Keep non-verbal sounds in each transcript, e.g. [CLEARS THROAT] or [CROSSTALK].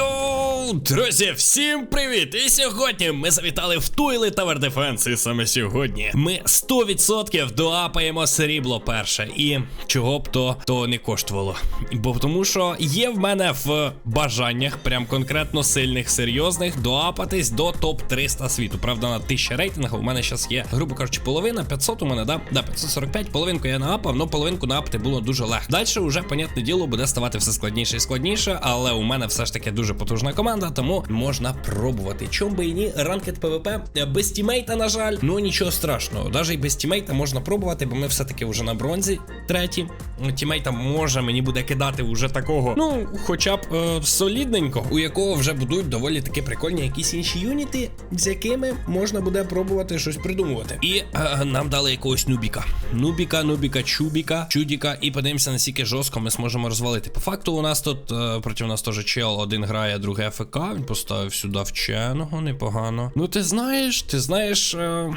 Adiós. Друзі, всім привіт! І сьогодні ми завітали в Туйли Tower Defense. І саме сьогодні ми 100% доапаємо срібло перше. І чого б то, то не коштувало. Бо тому що є в мене в бажаннях, прям конкретно сильних, серйозних, доапатись до топ 300 світу. Правда, на 1000 рейтингу у мене зараз є, грубо кажучи, половина, 500 у мене, да? Да, 545, половинку я наапав, але половинку наапати було дуже легко. Далі вже, понятне діло, буде ставати все складніше і складніше, але у мене все ж таки дуже потужна команда, тому можна пробувати. Чом би і ні, ранкет ПВП без тімейта, на жаль, ну нічого страшного. Навіть і без тімейта можна пробувати, бо ми все-таки вже на бронзі треті. Тімейта може мені буде кидати уже такого, ну, хоча б е, солідненько, у якого вже будуть доволі таки прикольні якісь інші юніти, з якими можна буде пробувати щось придумувати. І е, нам дали якогось нубіка. Нубіка, нубіка, чубіка, чудіка, і подивимося, наскільки жорстко ми зможемо розвалити. По факту, у нас тут е, проти нас теж чел один грає, другий АФК. Він поставив сюди вченого, непогано. Ну, ти знаєш, ти знаєш. Е...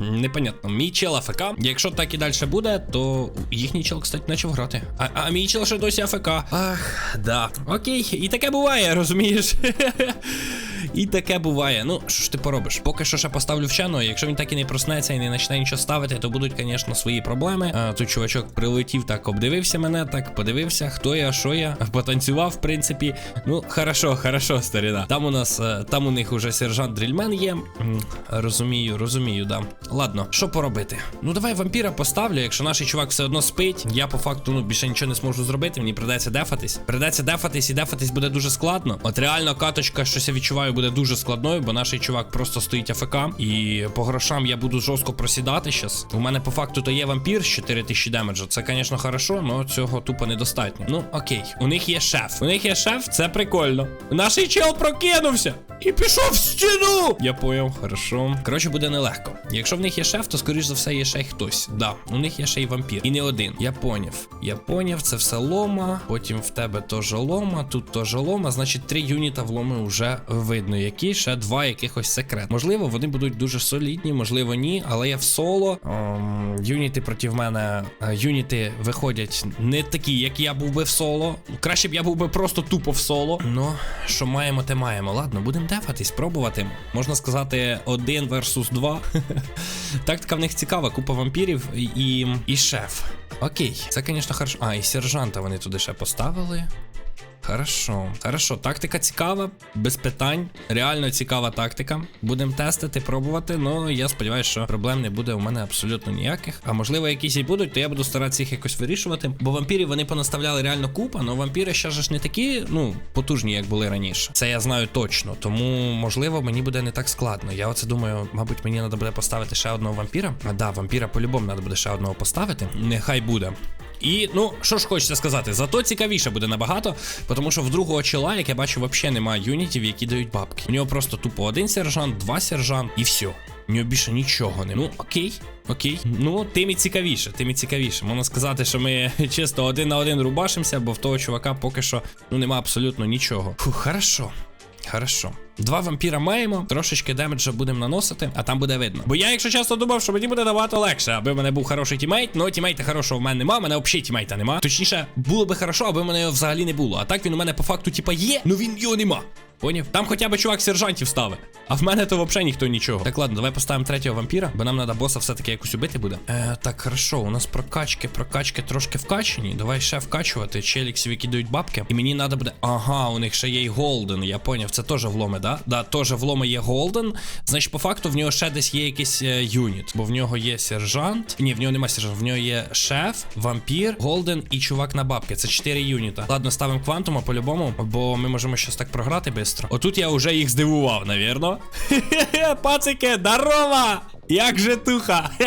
Непонятно, мій чел АФК. Якщо так і далі буде, то їхній чел, кстати, почав грати. А, а мій чел ще досі АФК. Ах, да. Окей, і таке буває, розумієш? І таке буває. Ну, що ж ти поробиш? Поки що ще поставлю вченого, якщо він так і не проснеться і не почне нічого ставити, то будуть, звісно, свої проблеми. А, тут чувачок прилетів, так обдивився мене, так подивився, хто я, що я. [LAUGHS] Потанцював, в принципі. Ну, хорошо, хорошо, старіна. Там у нас, е, там у них уже сержант дрільмен є. Розумію, розумію, да. Ладно, що поробити? Ну давай вампіра поставлю, якщо наш чувак все одно спить. Я по факту ну більше нічого не зможу зробити. Мені придеться дефатись. Придеться дефатись і дефатись буде дуже складно. От реально каточка, щось я відчуваю, буде дуже складною, бо наш чувак просто стоїть АФК. І по грошам я буду жорстко просідати щас. У мене по факту то є вампір з 4000 демеджа. Це, звісно, хорошо, але цього тупо недостатньо. Ну окей, у них є шеф. У них є шеф, це прикольно. Наш чел прокинувся і пішов в стіну. Я поняв, хорошо. Коротше, буде нелегко. Якщо в них є шеф, то скоріш за все є ще й хтось. Да, у них є ще й вампір. І не один. Я поняв. Я поняв, це все лома. Потім в тебе теж лома, тут теж лома. Значить, три юніта в ломи вже видно. Які ще два якихось секрет. Можливо, вони будуть дуже солідні, можливо, ні. Але я в соло. Ем, юніти проти мене. е, Юніти виходять не такі, як я був би в соло. Краще б я був би просто тупо в соло. Ну, що маємо, те маємо. Ладно, будемо дефатись, пробувати. Можна сказати, один версус два. [LAUGHS] Тактика в них цікава, купа вампірів і, і шеф. Окей, це, звісно, хорошо. А, і сержанта вони туди ще поставили. Хорошо, хорошо, тактика цікава, без питань. Реально цікава тактика. Будемо тестити, пробувати. Ну я сподіваюся, що проблем не буде у мене абсолютно ніяких. А можливо, якісь і будуть, то я буду старатися їх якось вирішувати. Бо вампірів вони понаставляли реально купа, але вампіри ще ж не такі, ну, потужні, як були раніше. Це я знаю точно. Тому, можливо, мені буде не так складно. Я оце думаю, мабуть, мені треба буде поставити ще одного вампіра. А да, вампіра по-любому треба буде ще одного поставити. Нехай буде. І ну, що ж хочеться сказати, зато цікавіше буде набагато, тому що в другого чола, як я бачу, взагалі немає юнітів, які дають бабки. У нього просто тупо один сержант, два сержант і все. У нього більше нічого не. Ну, окей, окей. Ну, тим і цікавіше, тим і цікавіше. Можна сказати, що ми [LAUGHS] чисто один на один рубашимося, бо в того чувака поки що ну нема абсолютно нічого. Фу, хорошо. Хорошо. Два вампіра маємо, трошечки демеджа будемо наносити, а там буде видно. Бо я, якщо часто думав, що мені буде набагато легше, аби в мене був хороший тімейт, але тімейта хорошого в мене нема, в мене взагалі тімейта нема. Точніше, було би хорошо, аби в мене його взагалі не було. А так він у мене по факту, типа, є, ну він його нема. Поняв? Там хоча б чувак сержантів ставить. А в мене то взагалі ніхто нічого. Так, ладно, давай поставимо третього вампіра, бо нам треба боса все-таки якось убити буде. Е, так, хорошо, у нас прокачки, прокачки трошки вкачені. Давай ще вкачувати. Челіксів, які дають бабки. І мені треба буде. Ага, у них ще є й голден. Я поняв, це теж вломи, да? Да, теж вломи є голден. Значить, по факту в нього ще десь є якийсь е, юніт. Бо в нього є сержант. Ні, в нього немає сержант, в нього є шеф, вампір, голден і чувак на бабки. Це 4 юніта. Ладно, ставимо квантума по-любому, бо ми можемо щось так програти швидко. Отут я вже їх здивував, навірно. Хе-хе, [LAUGHS] пацики, здорово! Як же туха? [LAUGHS]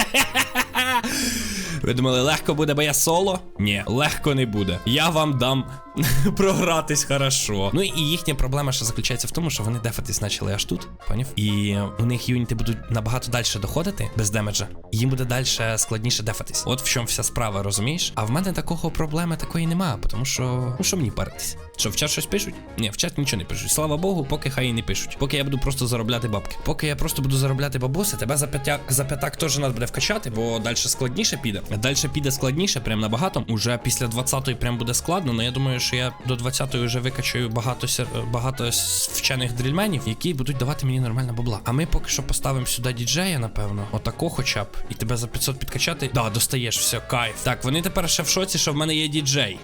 Ви думали, легко буде, бо я соло? Ні, легко не буде. Я вам дам [LAUGHS] програтись хорошо. Ну і їхня проблема ще заключається в тому, що вони дефатись почали аж тут, поняв? І у них юніти будуть набагато далі доходити без демеджа. Їм буде далі складніше дефатись. От в чому вся справа, розумієш? А в мене такого проблеми такої немає, тому що ну що мені паритись? Що в чат щось пишуть? Ні, в чат нічого не пишуть. Слава Богу, поки хай і не пишуть. Поки я буду просто заробляти бабки. Поки я просто буду заробляти бабоси, тебе за п'ятак за п'ятак теж треба буде вкачати, бо далі складніше піде. Далі піде складніше, прям набагато. Уже після 20-ї прям буде складно, але я думаю, що я до 20-ї вже викачаю багато багато вчених дрільменів, які будуть давати мені нормально бабла. А ми поки що поставимо сюди діджея, напевно. Отако хоча б. І тебе за 500 підкачати. Да, достаєш, все, кайф. Так, вони тепер ще в шоці, що в мене є діджей.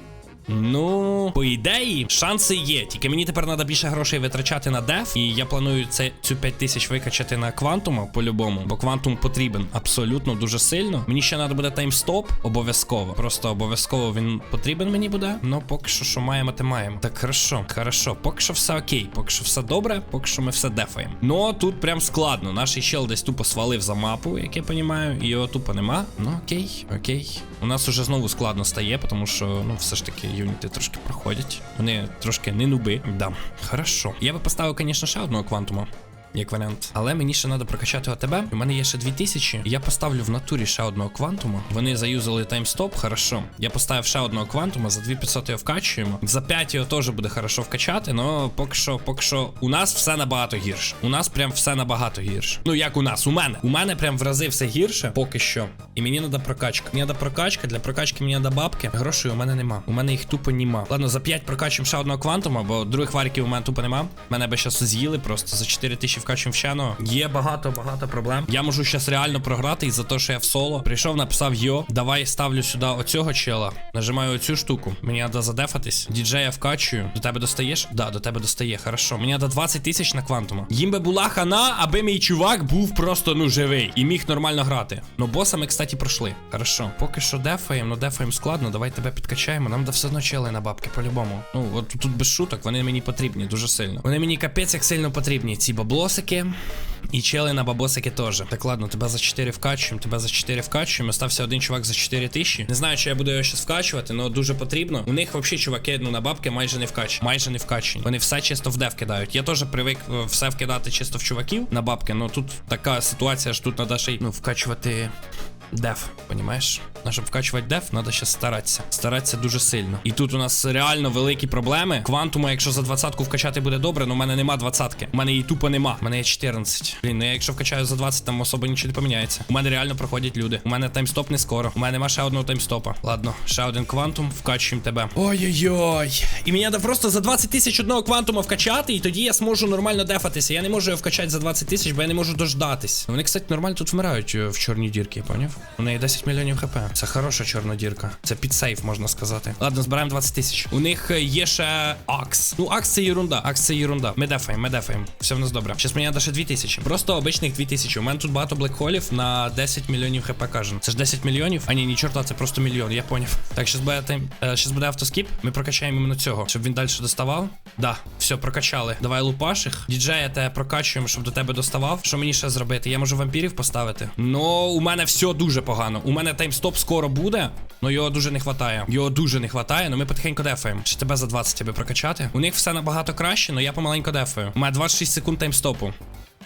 Ну, по ідеї, шанси є. Тільки мені тепер треба більше грошей витрачати на деф. І я планую це, цю 5 тисяч викачати на квантума по-любому. Бо квантум потрібен абсолютно дуже сильно. Мені ще треба буде таймстоп, обов'язково. Просто обов'язково він потрібен мені буде. Ну, поки що, що маємо, те маємо. Так, хорошо, хорошо. Поки що все окей. Поки що все добре, поки що ми все дефаємо. Ну, тут прям складно. Наш чел десь тупо свалив за мапу, як я розумію, і його тупо нема. Ну, окей, окей. У нас уже знову складно стає, тому що, ну, все ж таки, юніти трошки проходять. Вони трошки не нуби. Да, хорошо. Я би поставив, звісно, ще одного квантума. Як варіант. Але мені ще треба прокачати ОТБ. У мене є ще 2000. Я поставлю в натурі ще одного квантума. Вони заюзали таймстоп, хорошо. Я поставив ще одного квантума, за 2500 його вкачуємо. За 5 його теж буде хорошо вкачати, але поки що, поки що у нас все набагато гірше. У нас прям все набагато гірше. Ну як у нас, у мене. У мене прям в рази все гірше, поки що. І мені треба прокачка. Мені треба прокачка, для прокачки мені треба бабки. Грошей у мене нема. У мене їх тупо нема. Ладно, за 5 прокачуємо ще одного квантума, бо других варіків у мене тупо нема. Мене би зараз з'їли просто за 4 вкачуємо вченого. Є багато, багато проблем. Я можу зараз реально програти із-за того, що я в соло. Прийшов, написав йо. Давай ставлю сюди оцього чела. Нажимаю оцю штуку. Мені треба задефатись. Діджея вкачую. До тебе достаєш? Да, до тебе достає. Хорошо. Мені треба 20 тисяч на квантума. Їм би була хана, аби мій чувак був просто ну живий і міг нормально грати. Ну боса ми, кстати, пройшли. Хорошо. Поки що дефаємо, ну дефаємо складно. Давай тебе підкачаємо. Нам да все одно чели на бабки, по-любому. Ну, от тут без шуток, вони мені потрібні дуже сильно. Вони мені капець як сильно потрібні. Ці баблосики. І чели на бабосики теж. Так, ладно, тебе за 4 вкачуємо, тебе за 4 вкачуємо. Остався один чувак за 4 тисячі. Не знаю, чи я буду його ще вкачувати, але дуже потрібно. У них взагалі чуваки ну, на бабки майже не вкачені. Майже не вкачені. Вони все чисто в дев кидають. Я теж привик е, все вкидати чисто в чуваків на бабки, але тут така ситуація, що тут треба ще й ну, вкачувати. Деф, понімаєш? На щоб вкачувати деф, треба ще старатися. Старатися дуже сильно. І тут у нас реально великі проблеми. Квантума, якщо за двадцятку вкачати буде добре, але у мене нема двадцятки. У мене її тупо нема. У мене є 14. Блін, ну я якщо вкачаю за 20, там особо нічого не поміняється. У мене реально проходять люди. У мене таймстоп не скоро. У мене нема ще одного таймстопа. Ладно, ще один квантум, вкачуємо тебе. Ой-ой-ой. І мені треба просто за 20 тисяч одного квантума вкачати, і тоді я зможу нормально дефатися. Я не можу його вкачати за 20 тисяч, бо я не можу дождатись. Вони, кстати, нормально тут вмирають е, в чорній дірки, поняв? У неї 10 мільйонів хп. Це хороша чорна дірка. Це під сейф, можна сказати. Ладно, збираємо 20 тисяч. У них е, є ще Акс. Ну, Акс це єрунда. Акс це єрунда. Ми дефаємо, ми дефаємо. Все в нас добре. Щас мені треба ще 2 тисячі. Просто обичних 2 тисячі. У мене тут багато блекхолів на 10 мільйонів хп кожен. Це ж 10 мільйонів? А ні, ні, чорта, це просто мільйон, я поняв. Так, щас буде, е, щас буде автоскіп. Ми прокачаємо іменно цього, щоб він далі доставав. Да, все, прокачали. Давай лупаш їх. Діджея те прокачуємо, щоб до тебе доставав. Що мені ще зробити? Я можу вампірів поставити. Ну, у мене все дуже погано. У мене таймстоп скоро буде, але його дуже не хватає. Його дуже не хватає, але ми потихеньку дефаємо. Чи тебе за 20 аби прокачати? У них все набагато краще, але я помаленько дефаю. У мене 26 секунд таймстопу.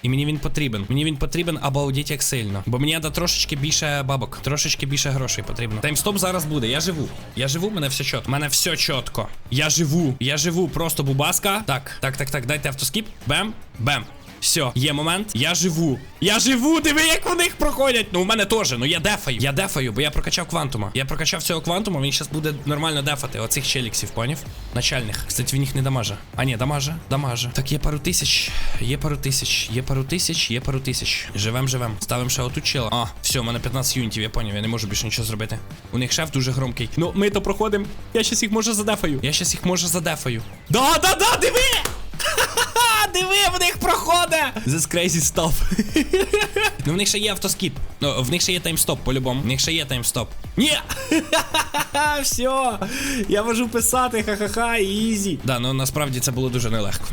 І мені він потрібен. Мені він потрібен обалдіть як сильно. Бо мені треба трошечки більше бабок, трошечки більше грошей потрібно. Таймстоп зараз буде. Я живу. Я живу, мене все чітко. Мене все чітко. Я живу. Я живу, просто бубаска. Так, так, так, так. Дайте автоскіп. Бем, бем. Все, є момент. Я живу. Я живу, диви, як у них проходять. Ну, у мене теж. Ну я дефаю. Я дефаю, бо я прокачав квантума. Я прокачав цього квантума, він зараз буде нормально дефати. Оцих челіксів, поняв? Начальних. Кстати, він їх не дамаже. А ні, дамаже, дамаже. Так, є пару тисяч. Є пару тисяч. Є пару тисяч, є пару тисяч. Живем, живем. Ставимо ще отут чела. А, все, у мене 15 юнітів, я поняв, я не можу більше нічого зробити. У них шеф дуже громкий. Ну, ми то проходимо. Я щас їх може задефаю. Я щас їх може задефаю. Да, да, да, диви! [LAUGHS] Диви, в них проходить! This crazy stuff. [LAUGHS] ну, в них ще є автоскіп. Ну, в них ще є таймстоп, по-любому. В них ще є таймстоп. Ні! [LAUGHS] Все. Я можу писати, ха-ха-ха, ізі. Да, ну насправді це було дуже нелегко.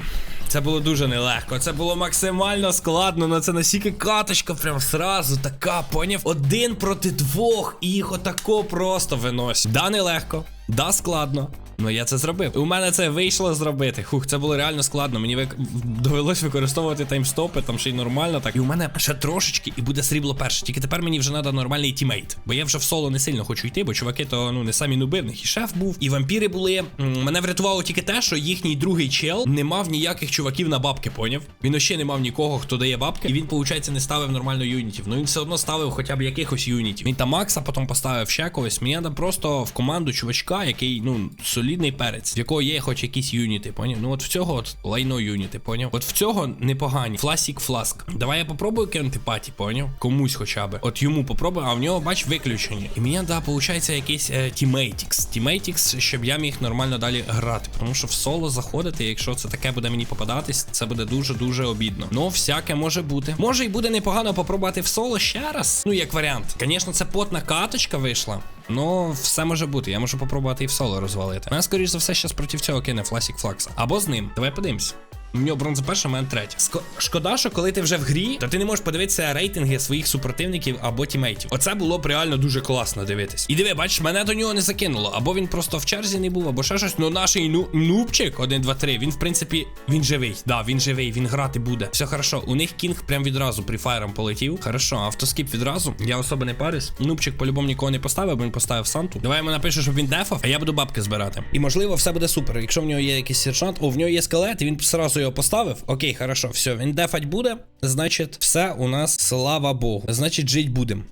Це було дуже нелегко. Це було максимально складно. Ну це настільки каточка, прям сразу така, поняв? Один проти двох, і їх отако просто виносять. Да, нелегко, да, складно. Ну я це зробив. І у мене це вийшло зробити. Хух, це було реально складно. Мені вик... довелось використовувати таймстопи, там ще й нормально так. І у мене ще трошечки і буде срібло перше. Тільки тепер мені вже треба нормальний тімейт. Бо я вже в соло не сильно хочу йти, бо чуваки то ну не самі нуби, в них і шеф був, і вампіри були. Мене врятувало тільки те, що їхній другий чел не мав ніяких чуваків на бабки, поняв? Він ще не мав нікого, хто дає бабки, і він, виходить, не ставив нормально юнітів. Ну він все одно ставив хоча б якихось юнітів. Він там Макса потім поставив ще когось. Мені треба просто в команду чувачка, який, ну, солідний перець, в якого є хоч якісь юніти, поняв? Ну от в цього от лайно юніти, поняв? От в цього непогані. Фласік фласк. Давай я попробую кинути паті, поняв? Комусь хоча б. От йому попробую, а в нього, бач, виключені. І мені, да, виходить якийсь е, тімейтікс. Тімейтікс, щоб я міг нормально далі грати. Тому що в соло заходити, якщо це таке буде мені попадатись, це буде дуже-дуже обідно. Ну, всяке може бути. Може і буде непогано попробувати в соло ще раз. Ну, як варіант. Звісно, це потна каточка вийшла. Ну, все може бути. Я можу попробувати і в соло розвалити. Нас, скоріш за все, щас проти цього кине Фласік Флакса. Або з ним. Давай подивимось. У нього бронза перша, у мене третя. Ско- Шкода, що коли ти вже в грі, то ти не можеш подивитися рейтинги своїх супротивників або тімейтів. Оце було б реально дуже класно дивитись. І диви, бачиш, мене до нього не закинуло. Або він просто в черзі не був, або ще щось. Ну наш ну, нубчик 1, 2, 3, він в принципі він живий. Да, він живий, він грати буде. Все хорошо. У них кінг прям відразу прифайром полетів. Хорошо, автоскіп відразу. Я особо не парюсь. Нубчик по-любому нікого не поставив, бо він поставив Санту. Давай йому напишу, щоб він дефав, а я буду бабки збирати. І можливо, все буде супер. Якщо в нього є якийсь сержант, о, в нього є скелет, і він сразу його поставив. Окей, хорошо, все, він дефать буде. Значить, все у нас слава Богу. Значить, жить будемо.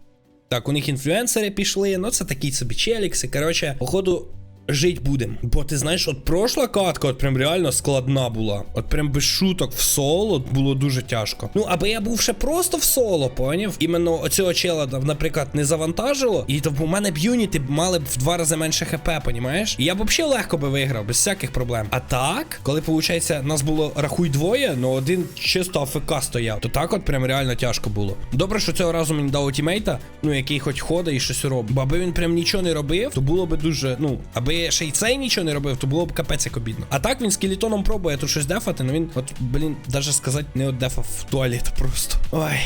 Так, у них інфлюенсери пішли, ну це такі собі челікси. Коротше, походу. Жить будем. Бо ти знаєш, от пройшла катка, от прям реально складна була. От прям без шуток в соло було дуже тяжко. Ну, аби я був ще просто в соло, поняв? Іменно оцього чела, наприклад, не завантажило, і то у мене б юніти мали б в два рази менше хп, понімаєш? І я б взагалі легко би виграв, без всяких проблем. А так, коли виходить, нас було рахуй двоє, ну один чисто АФК стояв, то так от прям реально тяжко було. Добре, що цього разу мені дав тімейта, ну який хоч ходить і щось робить. Бо аби він прям нічого не робив, то було би дуже, ну, аби ще й цей нічого не робив, то було б капець як обідно. А так він скелетоном пробує тут щось дефати, але він, от, блін, даже сказати, не от дефав в туалет просто. Ой.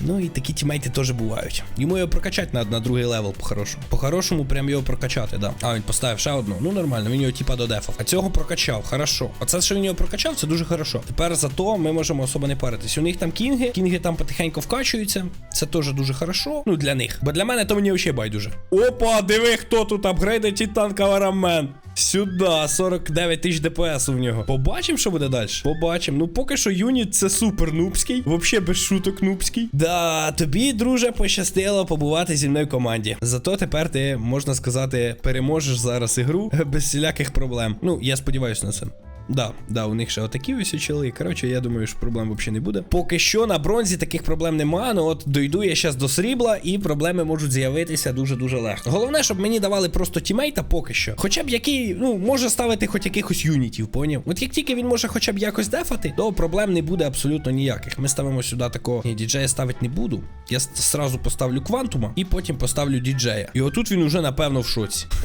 Ну і такі тімейти теж бувають. Йому його прокачати надо на другий левел, по-хорошому. По-хорошому, прям його прокачати, да. А, він поставив ще одну. Ну нормально, він його типа додефав. А цього прокачав, хорошо. Оце, що він його прокачав, це дуже хорошо. Тепер зато ми можемо особо не паритись. У них там кінги, кінги там потихеньку вкачуються. Це теж дуже хорошо. Ну для них. Бо для мене то мені взагалі байдуже. Опа, диви, хто тут апгрейдить Титан Каварамен. Сюда, 49 тисяч ДПС у нього. Побачимо, що буде далі. Побачимо. Ну, поки що юніт це супер нубський. Взагалі без шуток нубський. Да, тобі, друже, пощастило побувати зі мною в команді. Зато тепер ти, можна сказати, переможеш зараз ігру [LAUGHS] без всіляких проблем. Ну, я сподіваюся на це. Да, да, у них ще отакі ось очили. Коротше, я думаю, що проблем взагалі не буде. Поки що на бронзі таких проблем немає. Ну от дойду я зараз до срібла, і проблеми можуть з'явитися дуже-дуже легко. Головне, щоб мені давали просто тімейта поки що. Хоча б який, ну, може ставити хоч якихось юнітів, поняв? От як тільки він може хоча б якось дефати, то проблем не буде абсолютно ніяких. Ми ставимо сюди такого. Ні, діджея ставити не буду. Я сразу поставлю квантума і потім поставлю діджея. І отут він уже напевно в шоці. [LAUGHS]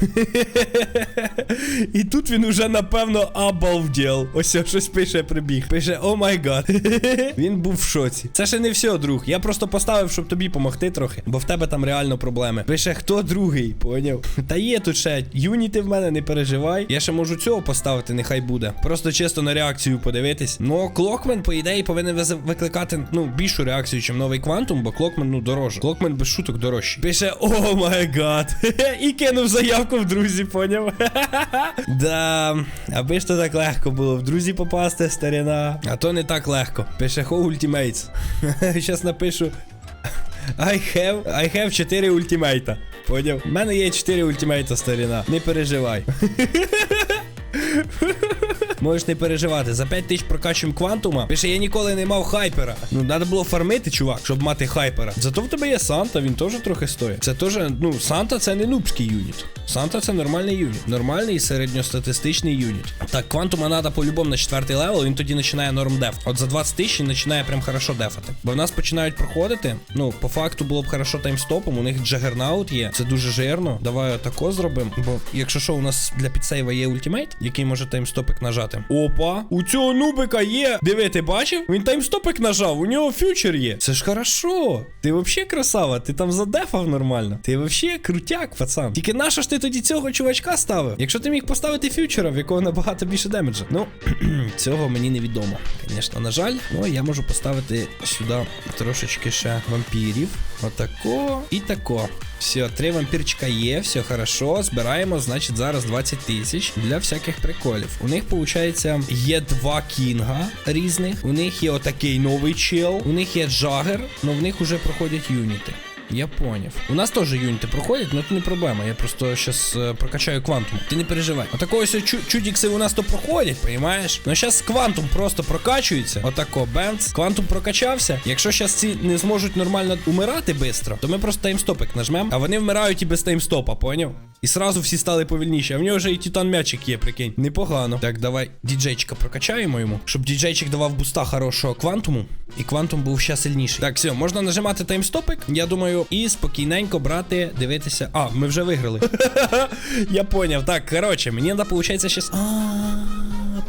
І тут він уже напевно обалдел. Ось щось пише прибіг. Пише, о май гад. [LAUGHS] Він був в шоці. Це ще не все, друг. Я просто поставив, щоб тобі помогти трохи, бо в тебе там реально проблеми. Пише, хто другий, поняв? [LAUGHS] Та є тут ще юніти в мене, не переживай. Я ще можу цього поставити, нехай буде. Просто чисто на реакцію подивитись. Ну, Клокмен, по ідеї, повинен викликати ну, більшу реакцію, ніж новий квантум, бо Клокмен, ну, дороже. Клокмен без шуток дорожчий. Пише, о май гад. [LAUGHS] І кинув заявку в друзі, поняв? Да, аби ж то так легко було в друзі попасти, старіна. А то не так легко. Пише Ho Ultimates. Щас напишу. I have, I have 4 ультимейта. Поняв? У мене є 4 ультимейта, старіна. Не переживай. [LAUGHS] Можеш не переживати. За 5 тисяч прокачуємо квантума. Пише, я ніколи не мав хайпера. Ну, треба було фармити, чувак, щоб мати хайпера. Зато в тебе є Санта, він теж трохи стоїть. Це теж, ну, Санта це не нубський юніт. Санта це нормальний юніт. Нормальний середньостатистичний юніт. Так, квантума треба по-любому на четвертий левел, він тоді починає норм деф. От за 20 тисяч починає прям хорошо дефати. Бо в нас починають проходити. Ну, по факту було б хорошо таймстопом. У них джагернаут є. Це дуже жирно. Давай отако зробимо. Бо якщо що, у нас для підсейва є ультимейт, який може таймстопик нажати. Опа, у цього нубика є. Диви, ти бачив? Він таймстопик нажав, у нього фьючер є. Це ж хорошо. Ти взагалі красава, ти там задефав нормально. Ти взагалі крутяк, пацан. Тільки нащо ж ти тоді цього чувачка ставив? Якщо ти міг поставити фьючера, в якого набагато більше демеджа. Ну, [CLEARS THROAT] цього мені невідомо. Звісно, на жаль. Ну, я можу поставити сюди трошечки ще вампірів. Отако і тако. Все, три вампірчика є, все хорошо. Збираємо, значить, зараз 20 тисяч для всяких приколів. У них виходить виходить, є два кінга різних. У них є отакий новий чел, у них є джагер, але в них вже проходять юніти. Я поняв. У нас теж юніти проходять, але це не проблема. Я просто зараз прокачаю квантум. Ти не переживай. Отакого ось чу чудікси у нас то проходять, понімаєш? Ну зараз квантум просто прокачується. Отако, бенц. Квантум прокачався. Якщо зараз ці не зможуть нормально умирати швидко, то ми просто таймстопик нажмемо, а вони вмирають і без таймстопа, поняв? І сразу всі стали повільніші. А в нього вже і титан м'ячик є, прикинь. Непогано. Так, давай діджейчика прокачаємо йому, щоб діджейчик давав буста хорошого квантуму. І квантум був ще сильніший. Так, все, можна нажимати таймстопик, я думаю, і спокійненько брати, дивитися. А, ми вже виграли. [LAUGHS] Я поняв. Так, коротше, мені треба, виходить, щас.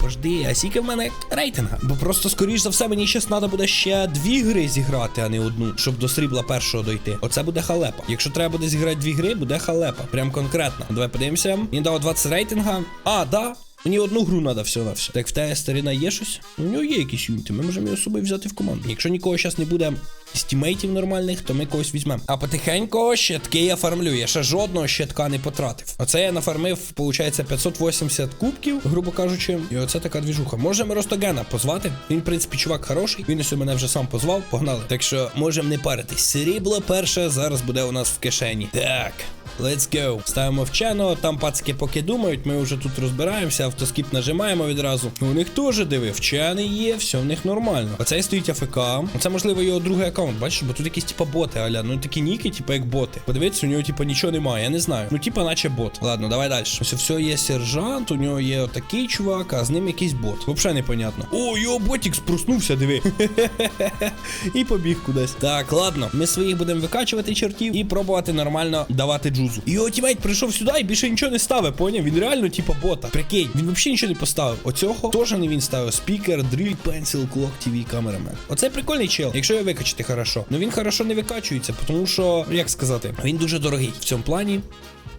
Пожди, а скільки в мене рейтинга? Бо просто, скоріш за все, мені щас треба буде ще дві гри зіграти, а не одну, щоб до срібла першого дойти. Оце буде халепа. Якщо треба буде зіграти дві гри, буде халепа. Прям конкретно. Давай подивимося. Мені дало 20 рейтинга. А, да. Мені одну гру треба все на все. Так в тебе старина є щось? У нього є якісь юніти. Ми можемо його з собою взяти в команду. Якщо нікого зараз не буде з тімейтів нормальних, то ми когось візьмемо. А потихеньку щитки я фармлю. Я ще жодного щитка не потратив. Оце я нафармив, виходить, 580 кубків, грубо кажучи. І оце така двіжуха. Можемо Ростогена позвати. Він, в принципі, чувак хороший. Він ось мене вже сам позвав. Погнали. Так що можемо не паритись. Срібло перше зараз буде у нас в кишені. Так. Let's go. Ставимо вчено, там пацки поки думають, ми вже тут розбираємося, автоскіп нажимаємо відразу. У них теж диви, вчений є, все в них нормально. Оцей стоїть АФК. Це можливо його другий аккаунт, бачиш, бо тут якісь типа боти, аля. Ну такі ніки, типа як боти. Подивіться, у нього типа нічого немає, я не знаю. Ну, типа, наче бот. Ладно, давай далі. Ось все є сержант, у нього є отакий чувак, а з ним якийсь бот. Взагалі непонятно. О, його ботік спроснувся, диви. [LAUGHS] І побіг кудись. Так, ладно, ми своїх будемо викачувати чертів і пробувати нормально давати джузу. І його тімейт прийшов сюди і більше нічого не ставив, поняв? Він реально, типа, бота. Прикинь, він взагалі нічого не поставив. Оцього теж не він ставив. Спікер, дриль, пенсил, клок, тіві, камерамен. Оце прикольний чел, якщо його викачати хорошо. Ну він хорошо не викачується, тому що, як сказати, він дуже дорогий в цьому плані.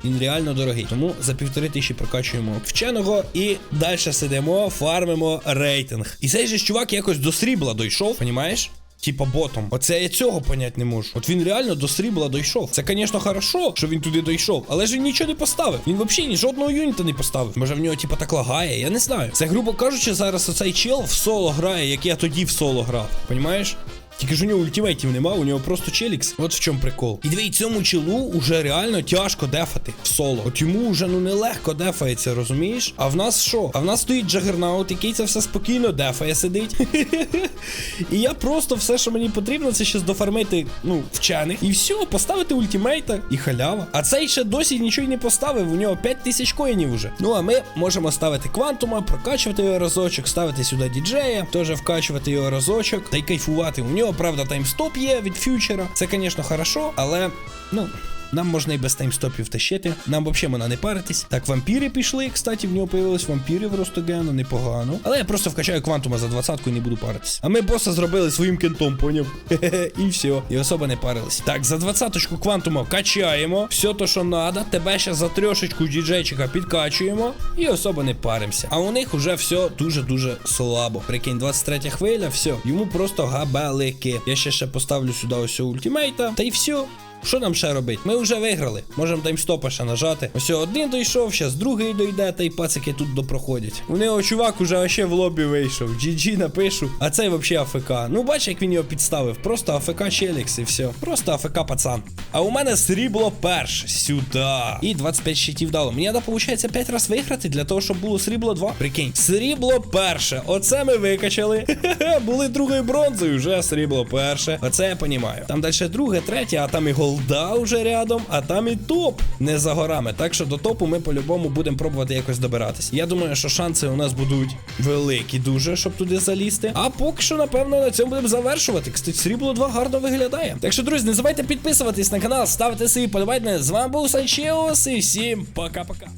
Він реально дорогий. Тому за півтори тисячі прокачуємо вченого і далі сидимо, фармимо рейтинг. І цей же чувак якось до срібла дійшов, понімаєш? Типа ботом. Оце я цього понять не можу. От він реально до срібла дійшов. Це, звісно, хорошо, що він туди дійшов, але ж він нічого не поставив. Він взагалі ні жодного юніта не поставив. Може в нього, типа, так лагає, я не знаю. Це, грубо кажучи, зараз оцей чел в соло грає, як я тоді в соло грав. Понімаєш? Тільки ж у нього ультимейтів нема, у нього просто челікс. От в чому прикол. І дивіться, цьому челу уже реально тяжко дефати в соло. От йому вже ну нелегко дефається, розумієш? А в нас що? А в нас стоїть Джагернаут, який це все спокійно дефає сидить. [LAUGHS] І я просто все, що мені потрібно, це ще дофармити, ну, вчених. І все, поставити ультимейта і халява. А цей ще досі нічого й не поставив. У нього 5 тисяч коїнів уже. Ну а ми можемо ставити квантума, прокачувати його разочок, ставити сюди діджея, теж вкачувати його разочок та й кайфувати. У нього, правда, таймстоп є від фьючера. Це, звісно, хорошо, але ну. Нам можна і без таймстопів тащити. Нам взагалі можна не паритись. Так, вампіри пішли. Кстати, в нього появились вампіри в Ростогену, непогано. Але я просто вкачаю квантума за двадцятку і не буду паритись. А ми боса зробили своїм кентом, поняв? [LAUGHS] І все. І особо не парились. Так, за двадцяточку квантума качаємо. Все то, що надо. Тебе ще за трьошечку діджейчика підкачуємо. І особо не паримося. А у них уже все дуже-дуже слабо. Прикинь, 23 хвиля, все. Йому просто габелики. Я ще ще поставлю сюди ось ультимейта. Та й все. Що нам ще робити? Ми вже виграли. Можемо таймстопа ще нажати. Ось один дійшов, зараз другий дойде, та й пацики тут допроходять. У нього чувак уже вообще в лобі вийшов. GG напишу. А цей вообще АФК. Ну бач, як він його підставив. Просто АФК Челікс і все. Просто АФК пацан. А у мене срібло перше. Сюди. І 25 щитів дало. Мені треба, виходить, 5 разів виграти для того, щоб було срібло 2. Прикинь. Срібло перше. Оце ми викачали. [LAUGHS] Були другою бронзою, вже срібло перше. Оце я понімаю. Там далі друге, третє, а там і голда вже рядом, а там і топ не за горами. Так що до топу ми по-любому будемо пробувати якось добиратись. Я думаю, що шанси у нас будуть великі дуже, щоб туди залізти. А поки що, напевно, на цьому будемо завершувати. Кстати, срібло 2 гарно виглядає. Так що, друзі, не забувайте підписуватись на канал, ставити свої подобайки. З вами був Санчеос і всім пока-пока.